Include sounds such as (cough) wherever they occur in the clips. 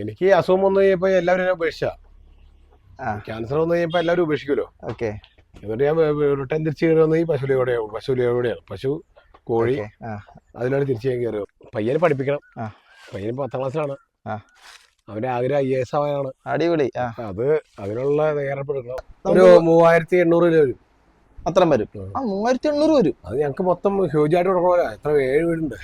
എനിക്ക് അസുഖം വന്നു കഴിഞ്ഞപ്പോ എല്ലാവരും ഉപേക്ഷിച്ച. ക്യാൻസർ വന്നു കഴിഞ്ഞപ്പോ എല്ലാവരും ഉപേക്ഷിക്കുമല്ലോ ഓക്കെ. എന്നിട്ട് ഞാൻ റിട്ടേൺ തിരിച്ചു കയറി വന്നത് ഈ പശുവിലൂടെയാണ് പശുവിലൂടെയാണ് പശു കോഴി അതിനോട് അതിലാണ് തിരിച്ചു ഞാൻ കയറി പയ്യനെ പഠിപ്പിക്കണം. പയ്യന് പയ്യൻ പത്താം ക്ലാസ്സിലാണ്. അവന്റെ ആഗ്രഹം ഐ എസ് ആവാനാണ്. അടിപൊളി. അത് അതിനുള്ള തയ്യാറെടുക്കണം ഒരു മൂവായിരത്തി എണ്ണൂറ് രൂപ വരും. അത്രയും വരും. ആ. മൂവായിരത്തി എണ്ണൂറ് വരും. അത് ഞങ്ങൾക്ക് മൊത്തം ഹ്യൂജ് ആയിട്ട് കൊടുക്കണമല്ലോ എത്ര ഏഴ് വീടുണ്ട്.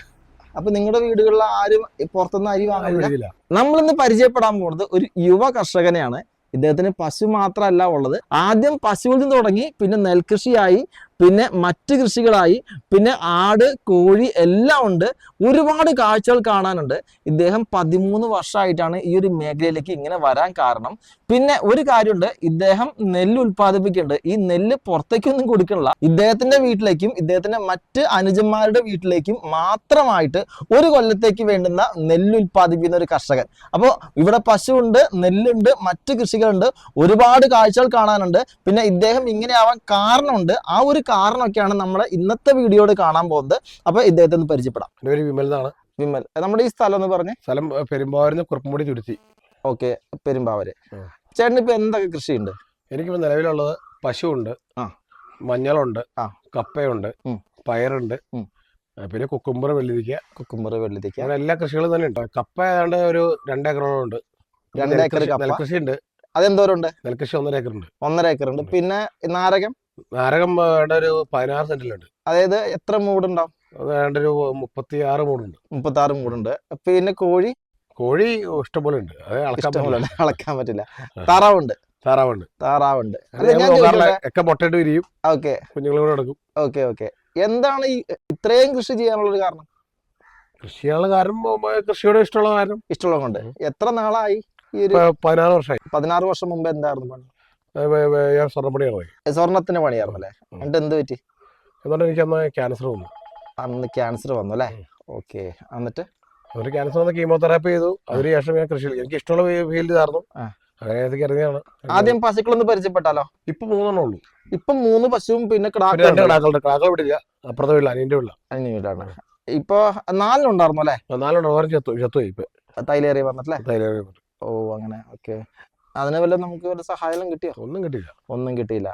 അപ്പൊ നിങ്ങളുടെ വീടുകളിൽ ആരും പുറത്തുനിന്ന് അരി വാങ്ങാൻ വീടില്ല നമ്മളിന്ന് പരിചയപ്പെടാൻ പോകുന്നത് ഒരു യുവ കർഷകനെയാണ്. ഇദ്ദേഹത്തിന് പശു മാത്രമല്ല ഉള്ളത്. ആദ്യം പശുവിൽ നിന്ന് തുടങ്ങി പിന്നെ നെൽകൃഷിയായി പിന്നെ മറ്റ് കൃഷികളായി പിന്നെ ആട് കോഴി എല്ലാം ഉണ്ട്. ഒരുപാട് കാഴ്ചകൾ കാണാനുണ്ട്. ഇദ്ദേഹം പതിമൂന്ന് വർഷമായിട്ടാണ് ഈ ഒരു മേഖലയിലേക്ക് ഇങ്ങനെ വരാൻ കാരണം. പിന്നെ ഒരു കാര്യമുണ്ട്. ഇദ്ദേഹം നെല്ല് ഉൽപ്പാദിപ്പിക്കുന്നുണ്ട്. ഈ നെല്ല് പുറത്തേക്കൊന്നും കൊടുക്കണില്ല ഇദ്ദേഹത്തിന്റെ വീട്ടിലേക്കും ഇദ്ദേഹത്തിന്റെ മറ്റ് അനുജന്മാരുടെ വീട്ടിലേക്കും മാത്രമായിട്ട് ഒരു കൊല്ലത്തേക്ക് വേണ്ടുന്ന നെല്ല് ഉൽപ്പാദിപ്പിക്കുന്ന ഒരു കർഷകൻ. അപ്പോൾ ഇവിടെ പശുവുണ്ട് നെല്ലുണ്ട് മറ്റ് കൃഷികളുണ്ട്. ഒരുപാട് കാഴ്ചകൾ കാണാനുണ്ട്. പിന്നെ ഇദ്ദേഹം ഇങ്ങനെ ആവാൻ കാരണമുണ്ട്. ആ ഒരു കാരണമൊക്കെയാണ് നമ്മൾ ഇന്നത്തെ വീഡിയോയിൽ കാണാൻ പോകുന്നത്. അപ്പോൾ ഇദ്ദേഹത്തെ ഒന്ന് പരിചയപ്പെടാം. എന്റെ പേര് വിമൽ എന്നാണ്. വിമൽ. നമ്മുടെ ഈ സ്ഥലം എന്ന് പറഞ്ഞ്. സ്ഥലം പെരുമ്പാവൂരിന്ന് കുറുപ്പുംപടി തുരുത്തി ഓക്കെ പെരുമ്പാവര്. ചേട്ടന് ചേട്ടൻ ഇപ്പൊ എന്തൊക്കെ കൃഷിയുണ്ട്? എനിക്കിപ്പോൾ നിലവിലുള്ളത് പശുവുണ്ട് ആ. മഞ്ഞളുണ്ട് ആ. കപ്പയുണ്ട്. പയറുണ്ട്. പിന്നെ കുക്കുംബർ വെള്ളിരിക്ക കുക്കുംബർ വെള്ളിരിക്ക അങ്ങനെ എല്ലാ കൃഷികളും തന്നെ ഉണ്ട്. കപ്പ ഏതാണ്ട് ഒരു രണ്ടേക്കറോളം ഉണ്ട് രണ്ടേക്കർ നെൽകൃഷി ഉണ്ട് അതെന്തോരം ഉണ്ട് നെൽകൃഷി ഒന്നര ഏക്കറുണ്ട്. ഒന്നര ഏക്കർ ഉണ്ട് പിന്നെ നാരകം? നാരകം വേണ്ട ഒരു പതിനാറ് സെന്റിലുണ്ട്. അതായത് എത്ര മൂടുണ്ടാവും? വേണ്ട ഒരു മുപ്പത്തി ആറ് മൂടുണ്ട്. മുപ്പത്തി ആറ് മൂടുണ്ട്. പിന്നെ കോഴി? കോഴി ഇഷ്ടംപോലെ ഉണ്ട് അത് അളക്കാൻ പറ്റില്ല. ഉണ്ട്. അളക്കാൻ പറ്റില്ല. താറാവുണ്ട്. താറാവുണ്ട്. താറാവുണ്ട്. ഒക്കെ പൊട്ടേണ്ടി വിരിയും. ഓക്കെ. കുഞ്ഞുങ്ങളോട് കൂടെ എടുക്കും. Okay okay. എന്താണ് ഈ ഇത്രയും കൃഷി ചെയ്യാനുള്ള ഒരു കാരണം കൃഷിയുള്ള കാരണം കൃഷിയോട് ഇഷ്ടമുള്ള കാരണം. ഇഷ്ടമുള്ളത് കൊണ്ട് എത്ര നാളായി ഈ ഒരു പതിനാറ് വർഷമായി. പതിനാറ് വർഷം മുമ്പ് എന്തായിരുന്നു പണി? ഞാൻ സ്വർണപ്പണിയാണ് സ്വർണത്തിന് പണിയായിരുന്നു അല്ലേ. എന്നിട്ട് എന്ത് പറ്റി? എന്നിട്ട് എനിക്ക് അന്ന് ക്യാൻസർ വന്നു. അന്ന് ക്യാൻസർ വന്നു അല്ലേ? ഓക്കെ. എന്നിട്ട്? എന്നിട്ട് ക്യാൻസർ വന്ന് കീമോതെറാപ്പി ചെയ്തു. അതിനുശേഷം ഞാൻ കൃഷി എനിക്ക് ഇഷ്ടമുള്ള ഫീൽഡ് ആ. അങ്ങനെ ഇറങ്ങിയാണ് ആദ്യം പശുക്കളൊന്ന് പരിചയപ്പെട്ടാലോ? ഇപ്പൊ മൂന്നെണ്ണം ഉള്ളൂ. ഇപ്പൊ മൂന്ന് പശുവും പിന്നെ കിടാക്കളുടെ കിടാക്കൾ വിടില്ല. അപ്പുറത്തെ വീട്ടിൽ അനിയന്റെ വീട്ടില. അതിന് വീടാണ് ഇപ്പൊ നാലിനുണ്ടായിരുന്നു അല്ലേ? നാലെണ്ണം. ഓരോ ചത്തു ചത്തുപോയി ഇപ്പൊ. തൈലേറി വന്നിട്ടല്ലേ? തൈലേറി ഓ അങ്ങനെ. ഓക്കെ. അതിന് വല്ല നമുക്ക് വല്ല സഹായം കിട്ടിയോ? ഒന്നും കിട്ടിയില്ല. ഒന്നും കിട്ടിയില്ല.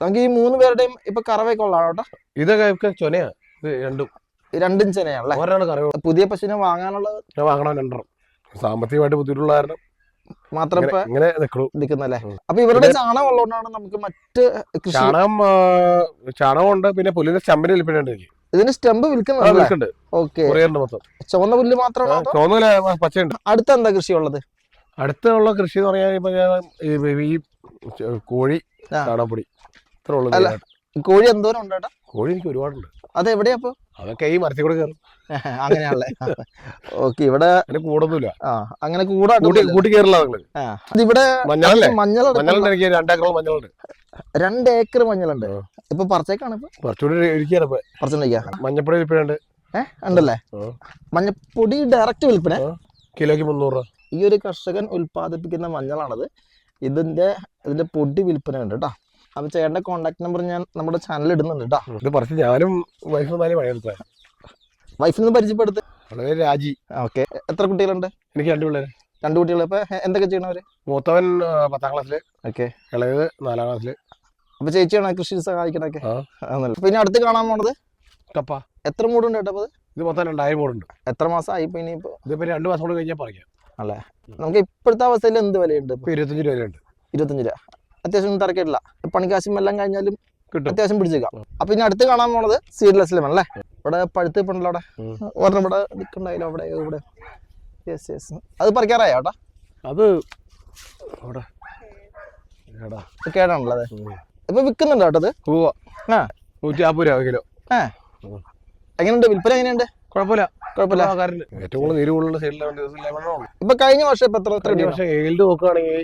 നമുക്ക് ഈ മൂന്ന് പേരുടെയും ഇപ്പൊ കറവയൊക്കെ ഉള്ളതാണ് കേട്ടോ ഇതൊക്കെ ചൊനയാ. ഇത് രണ്ടും. രണ്ടും ചെനയാണല്ലേ? ഒരാണ് കറി പുതിയ പശുവിനെ വാങ്ങാനുള്ള വാങ്ങണം രണ്ടെണ്ണം. സാമ്പത്തികമായിട്ട് ബുദ്ധിമുട്ടുള്ള കാരണം മാത്രം ഇങ്ങനെ- നിൽക്കുന്നല്ലേ. അപ്പൊ ഇവരുടെ ചാണകം ഉള്ളതുകൊണ്ടാണ് നമുക്ക് മറ്റ് കൃഷി ചാണകം ഉണ്ട് പിന്നെ പുല്ലിന്റെ സ്റ്റമ്പിന് വിൽപ്പനയുണ്ട് എനിക്ക് ഇതിന് സ്റ്റെമ്പ് വിൽക്കുന്നുണ്ട്. ഓക്കെ. ചുവന്ന പുല്ല് മാത്രമാണ്? അതോ ചുവന്നില പച്ചയുണ്ട് അടുത്ത എന്താ കൃഷി ഉള്ളത് അടുത്തുള്ള കൃഷി എന്ന് പറഞ്ഞാൽ ഈ- കോഴി ചാണപ്പൊടി ഇത്ര ഉള്ളു കോഴി എന്തോരം ഉണ്ട് ഏട്ടാ? കോഴി എനിക്ക് ഒരുപാടുണ്ട്. അത് എവിടെയാ അപ്പൊ അതൊക്കെ ഈ മരത്തിൽ കൂടെ കയറും. (laughs) അങ്ങനെയാണല്ലേ. ഓക്കെ ഇവിടെ കൂടൊന്നുമില്ല ആ അങ്ങനെ കൂടാ കൂട്ടി കയറില്ല നിങ്ങൾ ഇവിടെ മഞ്ഞളല്ലേ? മഞ്ഞളുണ്ട് എനിക്ക് രണ്ടേക്കറോളം മഞ്ഞളുണ്ട്. രണ്ട് ഏക്കർ മഞ്ഞളുണ്ട്. ഇപ്പൊ പറിച്ചേക്കാണ് ഇപ്പൊ? കുറച്ചുകൂടി മഞ്ഞപ്പൊടി വിൽപ്പനയുണ്ട്. ഏഹ് ഉണ്ടല്ലേ. മഞ്ഞപ്പൊടി ഡയറക്റ്റ് വിൽപ്പന? കിലോക്ക് മുന്നൂറ് രൂപ. ഈ ഒരു കർഷകൻ ഉൽപ്പാദിപ്പിക്കുന്ന മഞ്ഞളാണത്. ഇതിന്റെ ഇതിന്റെ പൊടി വിൽപ്പന ഉണ്ട് കേട്ടോ അപ്പൊ ചേട്ടന്റെ കോൺടാക്ട് നമ്പർ ഞാൻ നമ്മുടെ ചാനലിൽ ഇടുന്നുണ്ട് കേട്ടോ ഇത് പറിച്ച് ഞാനും വൈഫും വൈഫിന്ന് പണിയെടുത്ത പരിചയപ്പെടുത്ത്. വളരെ രാജി. ഓക്കെ. എത്ര കുട്ടികളുണ്ട്? എനിക്ക് രണ്ട് പിള്ളേര്. രണ്ട് കുട്ടികൾ ഇപ്പൊ എന്തൊക്കെ ചെയ്യണവര്? മൂത്തവൻ പത്താം ക്ലാസ്സിൽ ഓക്കെ. ഇളയത് നാലാം ക്ലാസ്സിൽ അപ്പൊ ചേച്ചിയാണ് കൃഷി സഹായിക്കണൊക്കെ. പിന്നെ അടുത്ത് കാണാൻ പോണത്? കപ്പ. എത്ര മൂടുണ്ട് കേട്ടോ ഇത്? മൊത്തം രണ്ടായിരം മൂടുണ്ട്. എത്ര മാസം ആയി ഇപ്പൊ ഇനിയിപ്പോ? ഇതിപ്പോ രണ്ട് മാസം കൂടെ കഴിഞ്ഞാൽ പറിക്കാം. അല്ലേ? നമുക്ക് ഇപ്പോഴത്തെ അവസ്ഥയിൽ എന്ത് വിലയുണ്ട് ഇരുപത്തഞ്ച് രൂപ രൂപയുണ്ട് ഇരുപത്തഞ്ച് രൂപ. അത്യാവശ്യം തിരക്കിട്ടില്ല. പണിക്കാശും എല്ലാം കഴിഞ്ഞാലും കിട്ടും. അത്യാവശ്യം പിടിച്ചേക്കാം. അപ്പൊ ഇനി അടുത്ത് കാണാൻ പോണത് സീഡ്ലെസ് ലെമൺ അല്ലേ? ഇവിടെ പഴുത്ത് പണ്ടല്ലോ അവിടെ. ഒരെണ്ണം ഇവിടെ നിൽക്കണ്ടായില്ല അവിടെ ഇവിടെ. യെസ് യെസ് അത് പറിക്കാറായോ ഏട്ടാ? അത് അത്. ഇപ്പൊ വിൽക്കുന്നുണ്ടോ കേട്ടോ അത്? പൂവ ആ. നൂറ്റി നാൽപ്പത് രൂപ കിലോ. ഏ എങ്ങനെയുണ്ട്? വിൽപ്പന എങ്ങനെയുണ്ട്? കുഴപ്പമില്ല. കുഴപ്പമില്ല. ആൾക്കാരുണ്ട് ഏറ്റവും കൂടുതൽ നീര് കൂടുതലുള്ള സൈഡിലാണ് ഇപ്പൊ കഴിഞ്ഞ വർഷം ഇപ്പൊ എത്ര എത്ര വർഷം ഏൽഡ് നോക്കുകയാണെങ്കിൽ.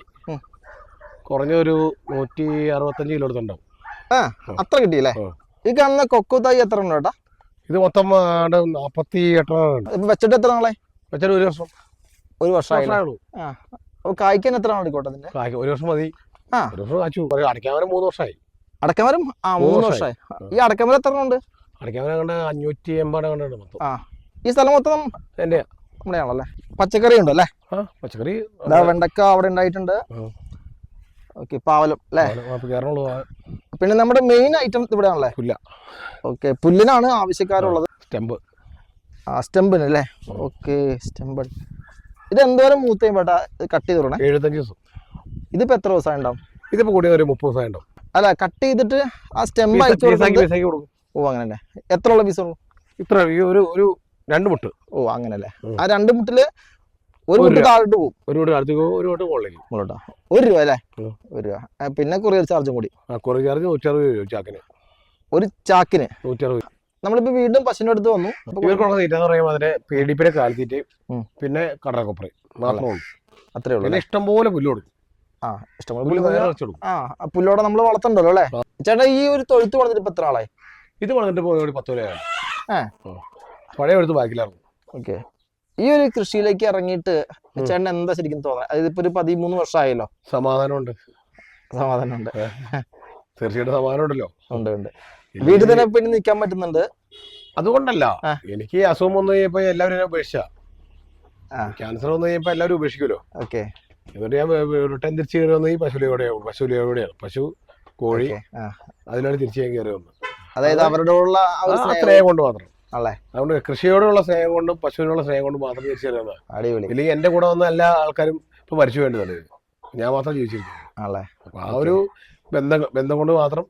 കുറഞ്ഞ ഒരു നൂറ്റി അറുപത്തഞ്ച് കിലോ എടുത്തുണ്ടാവും ആ അത്ര കിട്ടിയില്ലേ. ഈ കാണുന്ന കൊക്കുതായി എത്ര ഉണ്ട് കേട്ടാ ഇത് മൊത്തം നാപ്പത്തി എട്ടെണ്ണം ഇപ്പൊ വെച്ചിട്ട് എത്ര നാളെ വെച്ചിട്ട് ഒരു വർഷം. ഒരു വർഷമായുള്ളൂ. ആ. അപ്പൊ കായ്ക്കാൻ എത്ര നാൾ എടുക്കോട്ടെ അതിന്റെ ഒരു വർഷം മതി. ആ. ഒരു വർഷം കാച്ചു അടയ്ക്കാൻ വരെ മൂന്ന് വർഷമായി. അടക്കമരം ആ മൂന്ന് മൂന്ന് വർഷമായി. ഈ അടക്കമരം എത്ര ഉണ്ട്? അടയ്ക്കാൻ കണ്ട് അഞ്ഞൂറ്റി എൺപതാണ് മൊത്തം. ആ. ഈ സ്ഥലം മൊത്തം എന്റെ. നമ്മുടെ ആണല്ലേ പച്ചക്കറി ഉണ്ടോ അല്ലേ? ആ പച്ചക്കറി. വെണ്ടക്ക അവിടെ ഉണ്ടായിട്ടുണ്ട്. ഓക്കെ പാവലം അല്ലേ? പിന്നെ നമ്മുടെ മെയിൻ ഐറ്റം ഇവിടെ ആണല്ലേ പുല്ല. ഓക്കെ പുല്ലിനാണ് ആവശ്യക്കാരുള്ളത്. സ്റ്റെമ്പ്. ആ സ്റ്റെമ്പിന് അല്ലേ? Okay stem. ഇത് എന്തോരം മൂത്തേം പേട്ടാ കട്ട് ചെയ്ത് തുടങ്ങണേ എഴുപത്തഞ്ച് ദിവസം. ഇതിപ്പോ എത്ര ദിവസം ഉണ്ടാവും? ഇതിപ്പോ കൂടിയ ഒരു മുപ്പത് ദിവസം ഉണ്ടാവും. അല്ല കട്ട് ചെയ്തിട്ട് ആ സ്റ്റെമ്പ് അയച്ചു കൊടുക്കും. ഓ അങ്ങനെ അല്ലേ എത്ര ഉള്ള? പീസ് ഉള്ളൂ ഇത്ര ഈ ഒരു ഒരു രണ്ട് മുട്ട്. ഓ അങ്ങനെ അല്ലേ ആ രണ്ട് മുട്ടിൽ ഒരു മുട്ട്. താഴോട്ട് പോകും. ഒരു മുട്ട് താഴത്തേക്ക് പോകും, ഒരു മുട്ട് മുകളിലേക്ക് മുകളോട്ടാ ഒരു രൂപ അല്ലേ? ഒരു രൂപ. പിന്നെ കൊറിയർ ചാർജും കൂടി. ആ കുറേ ചാർജ് നൂറ്ററുപത് രൂപ ചാക്കിന്. ഒരു ചാക്കിന്. നൂറ്ററുപത് നമ്മളിപ്പോ വീണ്ടും പശുവിന്റെ അടുത്ത് വന്നു. ഇവർക്കുള്ള തീറ്റ എന്ന് പറയുമ്പോൾ അതിന് പേടിപ്പിന്റെ കാലിത്തീറ്റയും. പിന്നെ കടലക്കൊപ്പറയും മാത്രമേ ഉള്ളൂ. അത്രേ ഉള്ളൂ പിന്നെ അല്ലേ? ഇഷ്ടംപോലെ പുല്ല് കൊടുക്കും. ആ ഇഷ്ടംപോലെ പുല്ലോടെ നമ്മൾ വളർത്തണ്ടല്ലോ അല്ലേ? ചേട്ടാ ഈ ഒരു തൊഴുത്ത് വളർന്നിട്ട് ഇപ്പൊ എത്ര ആളായി? ഇത് വളർന്നിട്ട് പോയി പത്ത് കൊല്ലമാണ് ആ. പഴയ എടുത്ത് ബാക്കിലായിരുന്നു ഓക്കെ. ഈ ഒരു കൃഷിയിലേക്ക് ഇറങ്ങിയിട്ട് ചേട്ടൻ എന്താ ശരിക്കും തോന്നുന്നത് അതായത് ഇപ്പൊ ഒരു പതിമൂന്ന് വർഷമായല്ലോ? സമാധാനമുണ്ട്. സമാധാനമുണ്ട്. തീർച്ചയായിട്ടും സമാധാനമുണ്ടല്ലോ. ഉണ്ട് ഉണ്ട്. വീട്ടിൽ തന്നെ പിന്നെ നിൽക്കാൻ പറ്റുന്നുണ്ട്? അതുകൊണ്ടല്ല. എനിക്ക് അസുഖം വന്നു കഴിഞ്ഞപ്പോ എല്ലാവരും ഉപേക്ഷിച്ച. ക്യാൻസർ വന്നു കഴിഞ്ഞപ്പോ എല്ലാവരും ഉപേക്ഷിക്കുമല്ലോ. ഓക്കെ. എന്നിട്ട് ഞാൻ റിട്ടേൺ തിരിച്ചു കയറി വന്നത് ഈ പശുവിലൂടെയാണ് പശുവിലൂടെയാണ് പശു കോഴി അതിനാണ് തിരിച്ചു ഞാൻ കയറി വന്നത്. അതായത് അവരോടുള്ള സ്നേഹം കൊണ്ട് മാത്രം. അല്ലേ? അതുകൊണ്ട് കൃഷിയോടുള്ള സ്നേഹം കൊണ്ടും പശുവിനോടുള്ള സ്നേഹം കൊണ്ടും മാത്രം ജീവിച്ചിരുന്നത് അടിപൊളി. ഇല്ലെങ്കിൽ എന്റെ കൂടെ വന്ന എല്ലാ ആൾക്കാരും ഇപ്പൊ മരിച്ചു വേണ്ടതല്ലേ ഞാൻ മാത്രം ജീവിച്ചിരിക്കുന്നു. അല്ലേ? അപ്പൊ ആ ഒരു ബന്ധം ബന്ധം കൊണ്ട് മാത്രം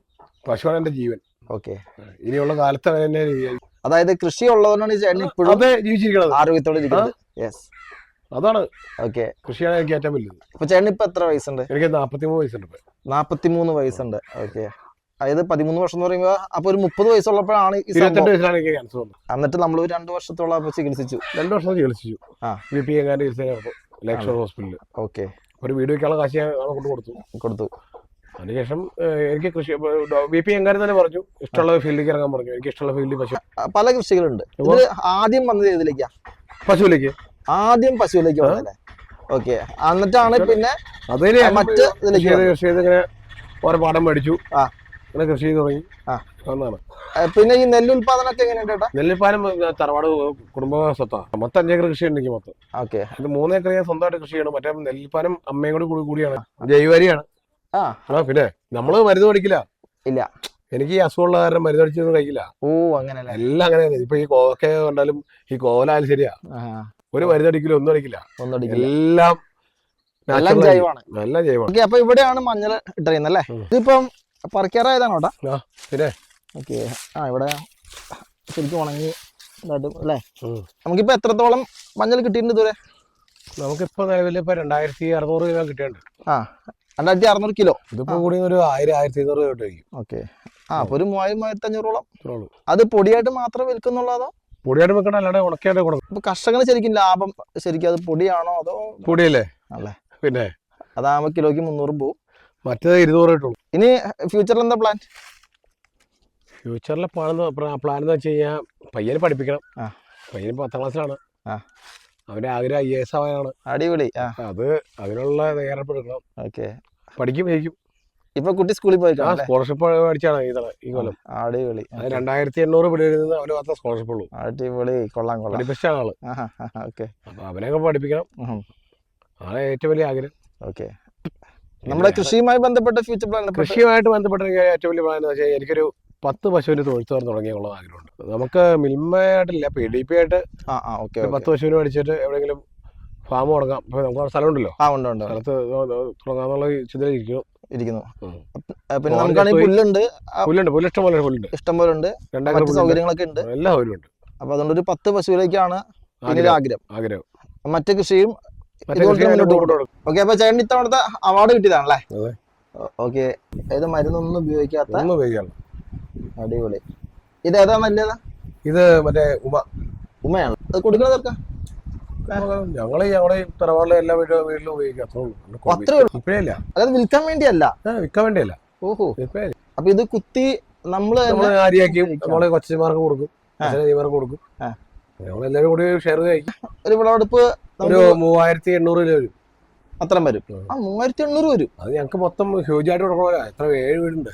പശുവാണ് എന്റെ ജീവൻ. ഓക്കെ. ഇനിയുള്ള കാലത്ത് അങ്ങനെ തന്നെ അതായത് കൃഷി ഉള്ളതുകൊണ്ടാണ് ചേട്ടൻ ഇപ്പോഴും അതെ ജീവിച്ചിരിക്കണത്. ആരോഗ്യത്തോടെ ഇരിക്കുന്നത്. യെസ് അതാണ്. ഓക്കെ. കൃഷിയാണ് എനിക്ക് ഏറ്റവും വലുത്. ഇപ്പൊ ചേട്ടൻ ഇപ്പൊ എത്ര വയസ്സുണ്ട്? എനിക്ക് നാപ്പത്തിമൂന്ന് വയസ്സുണ്ട് നാപ്പത്തിമൂന്ന് വയസ്സുണ്ട്. ഓക്കെ. അതായത് പതിമൂന്ന് വർഷം എന്ന് പറയുമ്പോൾ അപ്പൊ ഒരു മുപ്പത് വയസ്സുള്ളപ്പോഴാണ് എന്നിട്ട് നമ്മൾ രണ്ടു വർഷത്തോളം ചികിത്സിച്ചു. രണ്ടു വർഷം ചികിത്സിച്ചു. ബി പി എങ്ങാണ്ട് ലക്ഷർ ഹോസ്പിറ്റലിൽ ഓക്കെ. ഒരു വീട് വെക്കാനുള്ള കാശ് ഞാൻ കൊണ്ട് കൊടുത്തു. കൊടുത്തു. അതിനുശേഷം എനിക്ക് കൃഷി ബി പി എങ്ങാരും തന്നെ പറഞ്ഞു. ഇഷ്ടമുള്ള ഫീൽഡിലേക്ക് ഇറങ്ങാൻ പറഞ്ഞു. എനിക്ക് ഇഷ്ടമുള്ള ഫീൽഡിൽ പശു. പല കൃഷികളുണ്ട്. ആദ്യം വന്നത് ഏതിലേക്കാ? പശുവിലേക്ക്. ആദ്യം പശുവിലേക്ക് വന്നല്ലേ ഓക്കെ. എന്നിട്ടാണ് പിന്നെ മറ്റേ കൃഷി ഇതിലേക്ക് ചെയ്ത് ഇങ്ങനെ ഓരോ പാടം മേടിച്ചു ആ. അങ്ങനെ കൃഷി ചെയ്ത് തുടങ്ങി. ആ. പിന്നെ ഈ നെല്ലുൽപാദനമൊക്കെ എങ്ങനെയുണ്ട് ചേട്ടാ തറവാട് കുടുംബ സ്വത്താണ് മൊത്തം അഞ്ചേക്കർ കൃഷി ഉണ്ട് എനിക്ക് മൊത്തം. ഓക്കെ. ഇത് മൂന്നേക്കർ ഞാൻ സ്വന്തമായിട്ട് കൃഷി ചെയ്യണം. മറ്റേ നെല്ലിപ്പാലം അമ്മയും കൂടി കൂടി കൂടിയാണ്. ജൈവരിയാണ് ആ. പിന്നെ നമ്മൾ മരുന്ന് മേടിക്കില്ല. ഇല്ല. എനിക്ക് ഈ അസുഖമുള്ള കാരണം മരുന്ന് അടിച്ചൊന്നും കഴിക്കില്ല. ഓ അങ്ങനെ എല്ലാം അങ്ങനെ ഇപ്പൊ ഈ കോവക്ക കണ്ടാലും ഈ കോലായാലും ശരിയാ. ഒരു മരുന്ന് അടിക്കില്ല ഒന്നും അടിക്കില്ല. ഒന്നടിക്കില്ല എല്ലാം നല്ല ജൈവാണ്. നല്ല ജൈവമാണ് നല്ല ജൈവമാണ് അപ്പൊ ഇവിടെയാണ് മഞ്ഞൾ ഇട്ടറിയുന്നത് അല്ലേ? ഇതിപ്പം പറിക്കാറായതാണോ കേട്ടാ ആ, പിന്നെ? ഓക്കെ. ആ ഇവിടെ ശരിക്കും ഉണങ്ങി അല്ലേ. നമുക്കിപ്പോ എത്രത്തോളം മഞ്ഞൾ കിട്ടിയിട്ടുണ്ട് ഇതുവരെ? നമുക്കിപ്പോ നിലവിൽ ഇപ്പൊ രണ്ടായിരത്തി അറുന്നൂറ് രൂപ കിട്ടിയുണ്ട് ആ രണ്ടായിരത്തി അറുന്നൂറ് കിലോ? ഇതിപ്പോ കൂടി ഒരു ആയിരം ആയിരത്തി ഇരുന്നൂറ് രൂപ കഴിക്കും ഓക്കെ. ആ അപ്പൊ ഒരു മൂവായിരം മൂവായിരത്തി അഞ്ഞൂറോളം? അത് പൊടിയായിട്ട് മാത്രം വിൽക്കുന്നുള്ളതോ പൊടിയായിട്ട് വെക്കണം അല്ലാണ്ട് ഉണക്കിയായിട്ട് കൊടുക്കും. ഇപ്പൊ കർഷകന് ശരിക്കും ലാഭം ശരിക്കും അത് പൊടിയാണോ അതോ പൊടിയല്ലേ? അല്ലേ? പിന്നെ? അതാകുമ്പോ കിലോയ്ക്ക് മുന്നൂറും പോവും. മറ്റേത് ഇരുന്നൂറ് കിട്ടുള്ളൂ. ഇനി ഫ്യൂച്ചറിൽ എന്താ പ്ലാൻ ഫ്യൂച്ചറിലെ പ്ലാൻ പ്ലാൻ എന്ന് വെച്ച് കഴിഞ്ഞാൽ പയ്യനെ പഠിപ്പിക്കണം. പയ്യന് പത്താം ക്ലാസ്സിലാണ്. അവന്റെ ആഗ്രഹം ഐ എസ് ആവാനാണ്. അടിപൊളി. അത് അതിനുള്ള തയ്യാറെടുപ്പെടുക്കണം. ഓക്കെ. പഠിക്കും പഠിക്കും ഇപ്പൊ കുട്ടി സ്കൂളിൽ പോയി സ്കോളർഷിപ്പ് മേടിച്ചാണ് ഈ തവണ ഈ കൊല്ലം. അടിപൊളി. രണ്ടായിരത്തി എണ്ണൂറ് പിടിയിരുന്നത് അവന് മാത്രം സ്കോളർഷിപ്പ് ഉള്ളൂ. അടിപൊളി. കൊള്ളാം കൊള്ളാം. പഠിപ്പിച്ചാണ് ആൾ. ഓക്കെ. അപ്പൊ അവനെയൊക്കെ പഠിപ്പിക്കണം. അതാണ് ഏറ്റവും വലിയ ആഗ്രഹം. ഓക്കെ. നമ്മുടെ കൃഷിയുമായി ബന്ധപ്പെട്ട ഫ്യൂച്ചർ പ്ലാൻ കൃഷിയുമായിട്ട് ബന്ധപ്പെട്ട ഏറ്റവും വലിയ പ്ലാൻ എന്ന് വെച്ചാൽ എനിക്കൊരു പത്ത് പശുവിന് തൊഴുത്ത് തുറന്ന് തുടങ്ങിയുള്ള ആഗ്രഹമുണ്ട്. നമുക്ക് മിൽമയായിട്ടില്ല പി ഡി പി ആയിട്ട് പത്ത് പശുവിന് മേടിച്ചിട്ട് എവിടെയെങ്കിലും ഫാം തുടങ്ങാം. ഇപ്പൊ നമുക്ക് സ്ഥലം സ്ഥലമുണ്ടല്ലോ. ആ ഉണ്ട് ഉണ്ട് സ്ഥലത്ത് തുടങ്ങാന്നുള്ള ചിന്തയിൽ ഇരിക്കുന്നു. ഇരിക്കുന്നു. പിന്നെ നമുക്കാണെങ്കിൽ പുല്ലുണ്ട്. പുല്ലുണ്ട് പുല്ല് ഇഷ്ടം പോലെ പുല്ലുണ്ട്. ഇഷ്ടം പോലെ ഉണ്ട്. രണ്ടായിരം സൗകര്യങ്ങളൊക്കെ ഉണ്ട്. എല്ലാ സൗകര്യമുണ്ട് അപ്പൊ അതുകൊണ്ട് ഒരു പത്ത് പശുവിലേക്കാണ് ആഗ്രഹം. ആഗ്രഹം. മറ്റു കൃഷിയും ഓക്കെ അപ്പൊ ചേട്ടൻ ഇത്തവണത്തെ അവാർഡ് കിട്ടിയതാണല്ലേ. ഓക്കെ ഏത് മരുന്നൊന്നും ഉപയോഗിക്കാത്ത ഒന്നും അടിപൊളി. ഇത് ഏതാ നല്ലതാ ഇത് മറ്റേ ഉമ. ഉമയാണ്. അത് കൊടുക്കണതൊക്കെ ഞങ്ങൾ ഞങ്ങളെ തറവാടിലെ എല്ലാ വീട്ടിലും വീട്ടിലും ഉപയോഗിക്കാത്തുള്ളൂ അതായത് വിൽക്കാൻ വേണ്ടിയല്ല? വിൽക്കാൻ വേണ്ടിയല്ല. ഓഹോ. അപ്പൊ ഇത് കുത്തി നമ്മൾ നമ്മൾ ആരിയാക്കി നമ്മൾ കൊച്ചന്മാർക്ക് കൊടുക്കും കൊടുക്കും. ഞങ്ങളെല്ലാരും കൂടി ഷെയർ കഴിക്കും. ഒരു വിളവെടുപ്പ് ഒരു മൂവായിരത്തി എണ്ണൂറ് രൂപ വരും. അത്രയും വരും. ആ. മൂവായിരത്തി എണ്ണൂറ് വരും. അത് ഞങ്ങൾക്ക് മൊത്തം ഹ്യൂജ് ആയിട്ട് കൊടുക്കണമല്ലോ എത്ര ഏഴ് വീടുണ്ട്.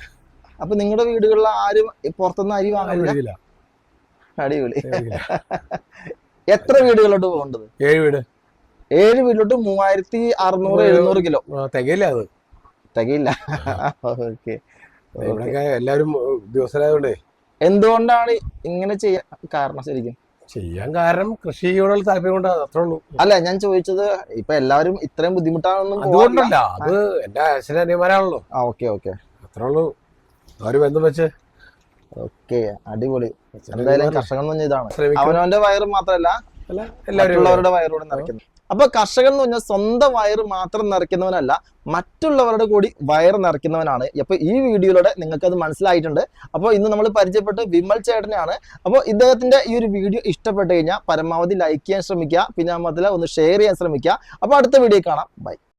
അപ്പൊ നിങ്ങളുടെ വീടുകളിൽ ആരും പുറത്തുനിന്ന് അരി വാങ്ങില്ല മേടിക്കില്ല. അടിപൊളി. (laughs) എത്ര വീടുകളിലോട്ട് പോകേണ്ടത്? ഏഴ് വീട്. ഏഴ് വീട്ടിലോട്ട് മൂവായിരത്തി അറുന്നൂറ് എഴുന്നൂറ് കിലോ. തികയില്ല അത്. തികയില്ല. (laughs) ഓക്കെ. എല്ലാവരും ദിവസമായതുകൊണ്ടേ എന്തുകൊണ്ടാണ് ഇങ്ങനെ ചെയ്യാൻ കാരണം ശരിക്കും? ചെയ്യാൻ കാരണം കൃഷിയോടുള്ള താല്പര്യം കൊണ്ട് അത്രേ ഉള്ളൂ. അല്ല ഞാൻ ചോദിച്ചത് ഇപ്പൊ എല്ലാവരും ഇത്രയും ബുദ്ധിമുട്ടാണെന്നും. അതുകൊണ്ടല്ല അത് എന്റെ അച്ഛനും അനിയന്മാരാണല്ലോ. ആ ഓക്കെ ഓക്കെ. അത്രേ ഉള്ളൂ. അവർ ബന്ധം വെച്ച്. ഓക്കെ അടിപൊളി. എന്തായാലും കർഷകം കർഷകൻ എന്ന് പറഞ്ഞ ഇതാണ്. അവനവന്റെ വയറ് മാത്രല്ല മറ്റുള്ളവരുടെ വയറോടെ നിറയ്ക്കുന്നു. അപ്പൊ കർഷകൻ എന്ന് പറഞ്ഞാൽ സ്വന്തം വയറ് മാത്രം നിറയ്ക്കുന്നവനല്ല മറ്റുള്ളവരുടെ കൂടി വയർ നിറയ്ക്കുന്നവനാണ്. അപ്പൊ ഈ വീഡിയോയിലൂടെ നിങ്ങൾക്ക് അത് മനസ്സിലായിട്ടുണ്ട്. അപ്പോൾ ഇന്ന് നമ്മൾ പരിചയപ്പെട്ട് വിമൽ ചേട്ടനെയാണ്. അപ്പോൾ ഇദ്ദേഹത്തിന്റെ ഈ ഒരു വീഡിയോ ഇഷ്ടപ്പെട്ട് കഴിഞ്ഞാൽ പരമാവധി ലൈക്ക് ചെയ്യാൻ ശ്രമിക്കുക. പിന്നെ ഒന്ന് ഷെയർ ചെയ്യാൻ ശ്രമിക്കുക. അപ്പോൾ അടുത്ത വീഡിയോ കാണാം. ബൈ